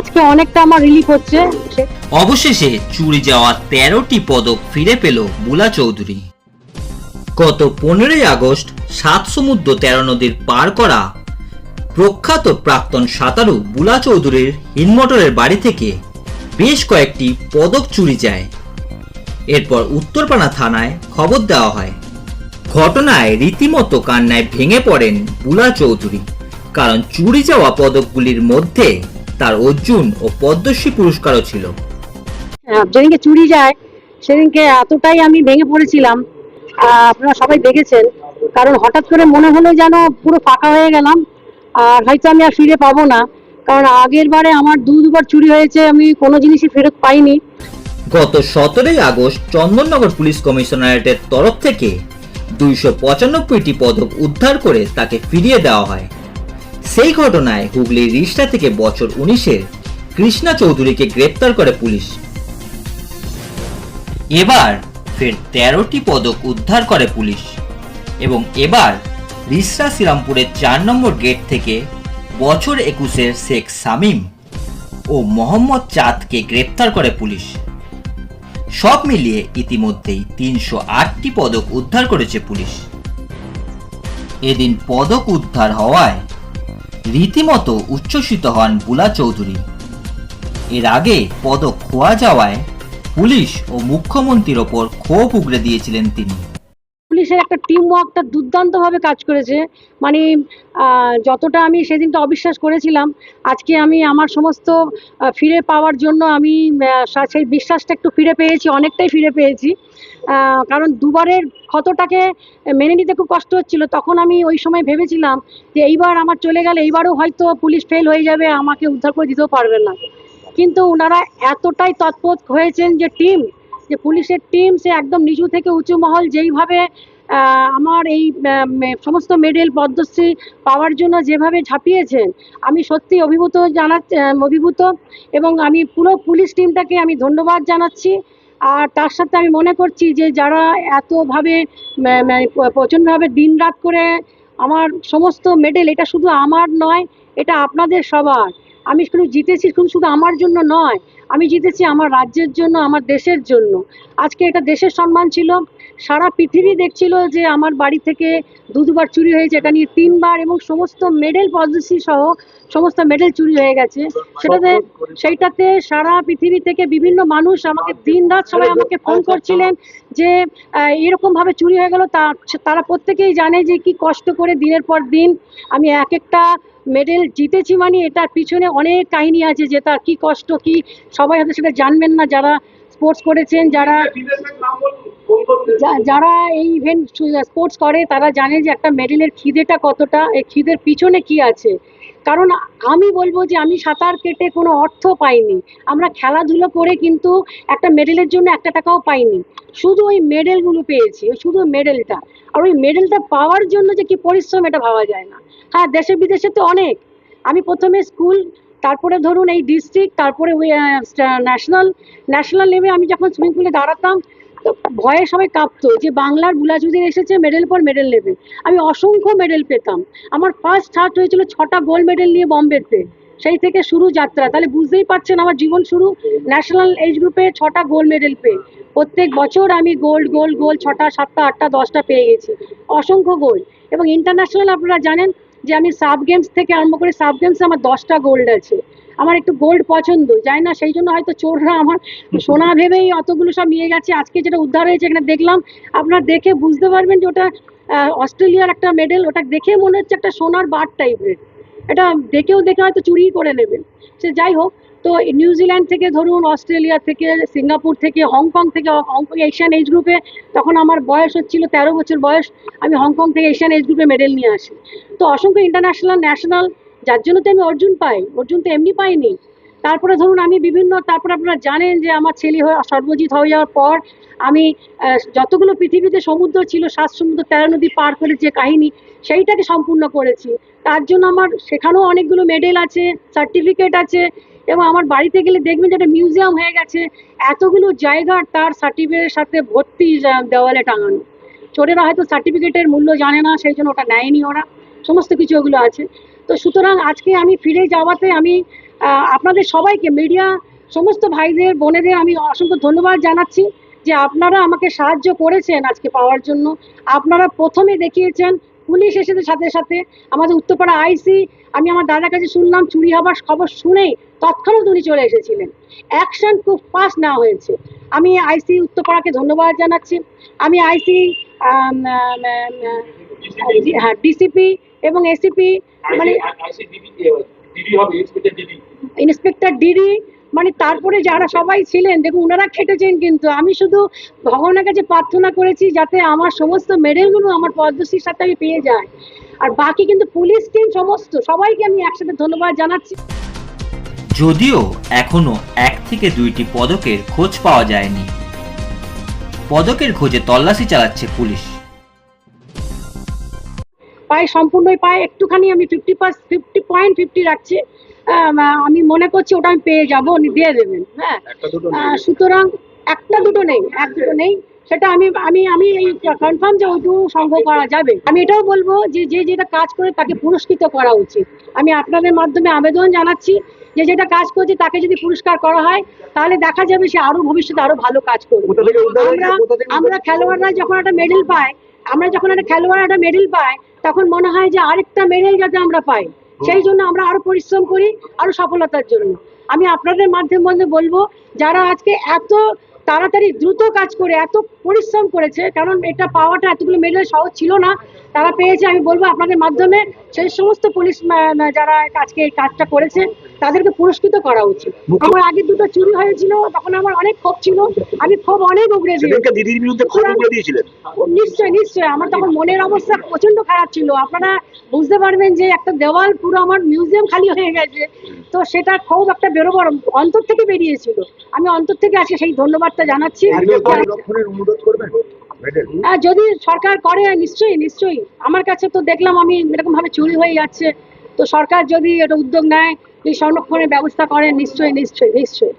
আজকে অনেকটা আমার রিলিফ হচ্ছে। অবশেষে চুরি যাওয়া তেরোটি পদক ফিরে পেল বুলা চৌধুরী। গত পনেরোই আগস্ট সাত সমুদ্র তেরো নদীর পার করা প্রখ্যাত প্রাক্তন সাঁতারু বুলা চৌধুরীর হিনমটরের বাড়ি থেকে বেশ কয়েকটি পদক চুরি যায়। এরপর উত্তরপাড়া থানায় খবর দেওয়া হয়। ঘটনায় রীতিমতো কান্নায় ভেঙে পড়েন বুলা চৌধুরী, কারণ চুরি যাওয়া পদকগুলির মধ্যে তার অর্জুন ও পদ্মশ্রী পুরস্কারও ছিল। যেদিনকে চুরি যায় সেদিনকে এতটাই আমি ভেঙে পড়েছিলাম। আপনারা সবাই দেখেছেন কারণ হঠাৎ করে মনে হলো যেন পুরো ফাঁকা হয়ে গেলাম আর হয়তো আমি আর ফিরে পাবো না। কারণ আগের বারে আমার দু দুবার চুরি হয়েছে আমি কোনো জিনিসই ফেরত পাইনি। গত সতেরোই আগস্ট চন্দননগর পুলিশ কমিশনারেটের তরফ থেকে দুইশো পঁচানব্বইটি পদক উদ্ধার করে তাকে ফিরিয়ে দেওয়া হয়। সেই ঘটনায় হুগলির রিষ্টা থেকে বছর উনিশের কৃষ্ণা চৌধুরীকে গ্রেপ্তার করে পুলিশ। এবার ফের তেরোটি পদক উদ্ধার করে পুলিশ এবং এবার রিসরা শ্রীরামপুরের চার নম্বর গেট থেকে বছর একুশের শেখ সামিম ও মোহাম্মদ চাঁদকে গ্রেপ্তার করে পুলিশ। সব মিলিয়ে ইতিমধ্যেই তিনশো আটটি পদক উদ্ধার করেছে পুলিশ। এদিন পদক উদ্ধার হওয়ায় রীতিমতো উচ্ছ্বসিত হন বুলা চৌধুরী। এর আগে পদক খোয়া যাওয়ায় পুলিশ ও মুখ্যমন্ত্রীর ওপর ক্ষোভ উগড়ে দিয়েছিলেন তিনি। পুলিশের একটা টিম ওয়ার্কটা দুর্দান্তভাবে কাজ করেছে। মানে যতটা আমি সেদিনটা অবিশ্বাস করেছিলাম, আজকে আমি আমার সমস্ত ফিরে পাওয়ার জন্য আমি সেই বিশ্বাসটা একটু ফিরে পেয়েছি, অনেকটাই ফিরে পেয়েছি। কারণ দুবারের ক্ষতটাকে মেনে নিতে খুব কষ্ট হচ্ছিল। তখন আমি ওই সময় ভেবেছিলাম যে এইবার আমার চলে গেলে এইবারও হয়তো পুলিশ ফেল হয়ে যাবে, আমাকে উদ্ধার করে দিতেও পারবে না। কিন্তু ওনারা এতটাই তৎপর হয়েছেন যে টিম যে পুলিশের টিম সে একদম নিচু থেকে উঁচু মহল যেইভাবে আমার এই সমস্ত মেডেল পদ্মশ্রী পাওয়ার জন্য যেভাবে ঝাঁপিয়েছেন, আমি সত্যি অভিভূত জানা অভিভূত এবং আমি পুরো পুলিশ টিমটাকে আমি ধন্যবাদ জানাচ্ছি। আর তার সাথে আমি মনে করছি যে যারা এতভাবে প্রচণ্ডভাবে দিন রাত করে আমার সমস্ত মেডেল, এটা শুধু আমার নয়, এটা আপনাদের সবার। আমি শুধু জিতেছি, শুধু শুধু আমার জন্য নয়, আমি জিতেছি আমার রাজ্যের জন্য, আমার দেশের জন্য। আজকে এটা দেশের সম্মান ছিল সারা পৃথিবী দেখছিল যে আমার বাড়ি থেকে দু দুবার চুরি হয়েছে এটা নিয়ে তিনবার এবং সমস্ত মেডেল পদ্মশ্রী সহ সমস্ত মেডেল চুরি হয়ে গেছে। সেটাতে সেইটাতে সারা পৃথিবী থেকে বিভিন্ন মানুষ আমাকে দিন রাত সবাই আমাকে ফোন করছিলেন যে আহ, এরকম ভাবে চুরি হয়ে গেল। তা তারা প্রত্যেকেই জানে যে কি কষ্ট করে দিনের পর দিন আমি এক একটা মেডেল জিতেছি মানে এটার পিছনে অনেক কাহিনী আছে যে তার কি কষ্ট কি সবাই হয়তো সেটা জানবেন না। যারা স্পোর্টস করেছেন যারা যারা এই ইভেন্ট স্পোর্টস করে তারা জানে যে একটা মেডেলের খিদেটা কতটা এই খিদের পিছনে কি আছে। কারণ আমি বলব যে আমি সাঁতার কেটে কোনো অর্থ পাইনি। আমরা খেলাধুলো করে কিন্তু একটা মেডেলের জন্য একটা টাকাও পাইনি। শুধু ওই মেডেলগুলো পেয়েছি ওই শুধু মেডেলটা আর ওই মেডেলটা পাওয়ার জন্য যে কি পরিশ্রম এটা ভাবা যায় না। হ্যাঁ দেশে বিদেশে তো অনেক। আমি প্রথমে স্কুল তারপরে ধরুন এই ডিস্ট্রিক্ট তারপরে ওই ন্যাশনাল ন্যাশনাল লেভে আমি যখন সুইমিং পুলে দাঁড়াতাম ভয়ে সবাই কাঁপতো যে বাংলার বুলাচুদির এসেছে মেডেল পর মেডেল নেবে। আমি অসংখ্য মেডেল পেতাম। আমার ফার্স্ট স্টার্ট হয়েছিল ছটা গোল্ড মেডেল নিয়ে বম্বেতে। সেই থেকে শুরু যাত্রা। তাহলে বুঝতেই পারছেন আমার জীবন শুরু ন্যাশনাল এজ গ্রুপে ছটা গোল্ড মেডেল পেয়ে। প্রত্যেক বছর আমি গোল্ড গোল্ড গোল্ড ছটা, সাতটা, আটটা, দশটা পেয়ে গেছি। অসংখ্য গোল্ড এবং ইন্টারন্যাশনাল আপনারা জানেন যে আমি সাব গেমস থেকে আরম্ভ করে সাব গেমসে আমার দশটা গোল্ড আছে। আমার একটু গোল্ড পছন্দ যাই না, সেই জন্য হয়তো চোররা আমার সোনা ভেবেই অতগুলো সব নিয়ে গেছে। আজকে যেটা উদ্ধার হয়েছে এখানে দেখলাম, আপনারা দেখে বুঝতে পারবেন যে ওটা অস্ট্রেলিয়ার একটা মেডেল ওটা দেখে মনে হচ্ছে একটা সোনার বার টাইপের এটা দেখেও দেখে হয়তো চুরিই করে নেবেন। সে যাই হোক, তো নিউজিল্যান্ড থেকে ধরুন, অস্ট্রেলিয়া থেকে, সিঙ্গাপুর থেকে, হংকং থেকে, হংকং এশিয়ান এজ গ্রুপে তখন আমার বয়স হচ্ছিল তেরো বছর বয়স, আমি হংকং থেকে এশিয়ান এজ গ্রুপে মেডেল নিয়ে আসি। তো অসংখ্য ইন্টারন্যাশনাল ন্যাশনাল যার জন্য তো আমি অর্জুন পাই, অর্জুন তো এমনি পাইনি। তারপরে ধরুন আমি বিভিন্ন, তারপরে আপনারা জানেন যে আমার ছেলে হয়ে, সর্বজিৎ হয়ে যাওয়ার পর আমি যতগুলো পৃথিবীতে সমুদ্র ছিল, সাত সমুদ্র, তেরো নদী পার করে যে কাহিনী, সেইটাকে সম্পূর্ণ করেছি। তার জন্য আমার সেখানেও অনেকগুলো মেডেল আছে সার্টিফিকেট আছে, এবং আমার বাড়িতে গেলে দেখবেন যে একটা মিউজিয়াম হয়ে গেছে। এতগুলো জায়গা তার সার্টিফিকেটের সাথে ভর্তি দেওয়ালে টাঙানো। চোরেরা হয়তো সার্টিফিকেটের মূল্য জানে না, সেই জন্য ওটা নেয়নি ওরা। সমস্ত কিছু ওগুলো আছে। তো সুতরাং আজকে আমি ফিরে যাওয়াতে আমি আপনাদের সবাইকে মিডিয়া সমস্ত ভাইদের, বোনেদের আমি অসংখ্য ধন্যবাদ জানাচ্ছি যে আপনারা আমাকে সাহায্য করেছেন আজকে পাওয়ার জন্য। আপনারা প্রথমে দেখিয়েছেন পুলিশ এসেছে সাথে সাথে। আমাদের উত্তরপাড়া আইসি, আমি আমার দাদার কাছে শুনলাম, চুরি হবার খবর শুনেই তৎক্ষণাৎ উনি চলে এসেছিলেন। অ্যাকশন খুব ফাস্ট নেওয়া হয়েছে। আমি আইসি উত্তরপাড়াকে ধন্যবাদ জানাচ্ছি। আমি আইসি হ্যাঁ ডিসিপি এবং এসিপি মানে ইন্সপেক্টর ইন্সপেক্টর ডিডি মানে তারপরে যারা সবাই ছিলেন দেখুন ওনারা খেটেছেন কিন্তু। আমি শুধু ভগবানের কাছে প্রার্থনা করেছি যাতে আমার সমস্ত মেডেলগুলো আমার পদ্মশ্রীর সাথে আমি পেয়ে যাই। আর বাকি কিন্তু পুলিশ টিম সমস্ত সবাইকে আমি একসাথে ধন্যবাদ জানাচ্ছি। যদিও এখনও এক থেকে দুইটি পদকের খোঁজ পাওয়া যায়নি। পদকের খোঁজে তল্লাশি চালাচ্ছে পুলিশ। পায়ে সম্পূর্ণই পায়ে একটুখানি আমি fifty pass fifty point fifty রাখছি। আম, আমি মনে করছি ওটা আমি পেয়ে যাব উনি দিয়ে দেবেন হ্যাঁ। একটা দুটো আহ, সুতরাং একটা দুটো নেই এক দুটো নেই। সেটা আমি আমি আমি এই কনফার্ম যে ওইটু সংগ্রহ করা যাবে। আমি এটাও বলব যে যে যেটা কাজ করে তাকে পুরস্কৃত করা উচিত। আমি আপনাদের মাধ্যমে আবেদন জানাচ্ছি যে যেটা কাজ করছে তাকে যদি পুরস্কার করা হয় তাহলে দেখা যাবে সে আরও ভবিষ্যতে আরও ভালো কাজ করবে? আমরা আমরা খেলোয়াড়রা যখন একটা মেডেল পাই আমরা যখন একটা খেলোয়াড় একটা মেডেল পাই তখন মনে হয় যে আরেকটা মেডেল যাতে আমরা পাই। সেই জন্য আমরা আরও পরিশ্রম করি, আরও সফলতার জন্য। আমি আপনাদের মাধ্যমে মধ্যে বলব, যারা আজকে এত তাড়াতাড়ি দ্রুত কাজ করে, এত পরিশ্রম করেছে, কারণ এটা পাওয়াটা এতগুলো মেডেল সহজ ছিল না, তারা পেয়েছে, আমি বলব আপনাদের মাধ্যমে। সেই সমস্ত পুলিশ যারা আজকে এই কাজটা করেছে তাদেরকে পুরস্কৃত করা উচিত। আমার আগে দুটো চুরি হয়েছিল তখন আমার অনেক ক্ষোভ ছিল। আমি ক্ষোভ অনেক উগড়ে দিই দিদির বিরুদ্ধে ক্ষোভ উগড়ে দিয়েছিলেন। নিশ্চয় নিশ্চয় আমার তখন মনের অবস্থা প্রচণ্ড খারাপ ছিল। আপনারা বুঝতে পারবেন যে একটা দেওয়াল পুরো আমার মিউজিয়াম খালি হয়ে গেছে। তো সেটা খুব একটা বেরোবার অন্তর থেকে বেরিয়েছিল। আমি অন্তর থেকে আজকে সেই ধন্যবাদটা জানাচ্ছি। লক্ষণের অনুরোধ করবেন? যদি সরকার করে নিশ্চয়ই নিশ্চয়ই। আমার কাছে তো দেখলাম আমি এরকম ভাবে চুরি হয়ে যাচ্ছে। তো সরকার যদি এটা উদ্যোগ নেয় এই সংরক্ষণের ব্যবস্থা করেন নিশ্চয়ই নিশ্চয়ই নিশ্চয়ই।